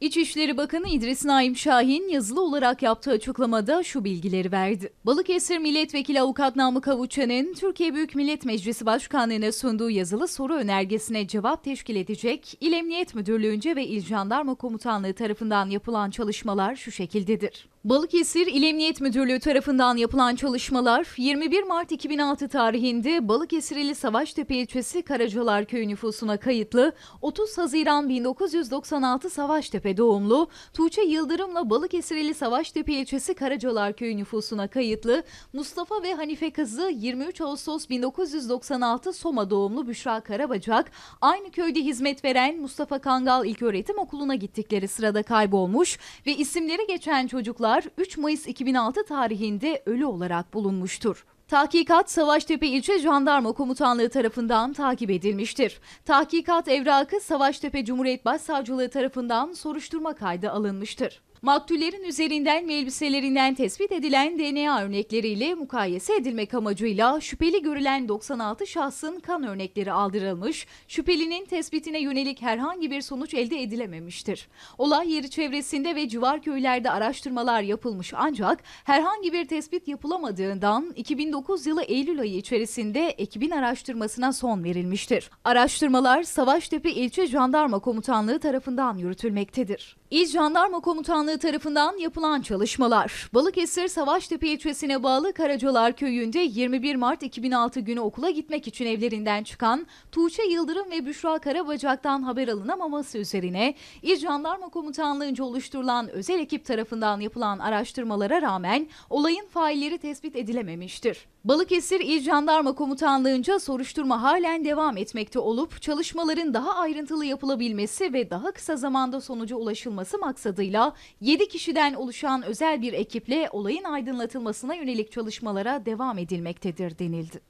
İçişleri Bakanı İdris Naim Şahin yazılı olarak yaptığı açıklamada şu bilgileri verdi. Balıkesir Milletvekili Avukat Namık Avuçan'ın Türkiye Büyük Millet Meclisi Başkanlığı'na sunduğu yazılı soru önergesine cevap teşkil edecek İl Emniyet Müdürlüğü'nce ve İl Jandarma Komutanlığı tarafından yapılan çalışmalar şu şekildedir. Balıkesir İl Emniyet Müdürlüğü tarafından yapılan çalışmalar 21 Mart 2006 tarihinde Balıkesir ili Savaştepe ilçesi Karacalar Köyü nüfusuna kayıtlı 30 Haziran 1996 Savaştepe doğumlu Tuğçe Yıldırım'la Balıkesir ili Savaştepe ilçesi Karacalar Köyü nüfusuna kayıtlı Mustafa ve Hanife kızı 23 Ağustos 1996 Soma doğumlu Büşra Karabacak aynı köyde hizmet veren Mustafa Kangal İlköğretim Okulu'na gittikleri sırada kaybolmuş ve isimleri geçen çocuklar 3 Mayıs 2006 tarihinde ölü olarak bulunmuştur. Tahkikat Savaştepe İlçe Jandarma Komutanlığı tarafından takip edilmiştir. Tahkikat evrakı Savaştepe Cumhuriyet Başsavcılığı tarafından soruşturma kaydı alınmıştır. Maktullerin üzerinden ve elbiselerinden tespit edilen DNA örnekleriyle mukayese edilmek amacıyla şüpheli görülen 96 şahsın kan örnekleri aldırılmış, şüphelinin tespitine yönelik herhangi bir sonuç elde edilememiştir. Olay yeri çevresinde ve civar köylerde araştırmalar yapılmış ancak herhangi bir tespit yapılamadığından 2009 yılı Eylül ayı içerisinde ekibin araştırmasına son verilmiştir. Araştırmalar Savaştepe İlçe Jandarma Komutanlığı tarafından yürütülmektedir. İl Jandarma Komutanlığı tarafından yapılan çalışmalar. Balıkesir Savaştepe ilçesine bağlı Karacalar köyünde 21 Mart 2006 günü okula gitmek için evlerinden çıkan Tuğçe Yıldırım ve Büşra Karabacak'tan haber alınamaması üzerine İl Jandarma Komutanlığı'nca oluşturulan özel ekip tarafından yapılan araştırmalara rağmen olayın failleri tespit edilememiştir. Balıkesir İl Jandarma Komutanlığı'nca soruşturma halen devam etmekte olup çalışmaların daha ayrıntılı yapılabilmesi ve daha kısa zamanda sonuca ulaşılması maksadıyla 7 kişiden oluşan özel bir ekiple olayın aydınlatılmasına yönelik çalışmalara devam edilmektedir denildi.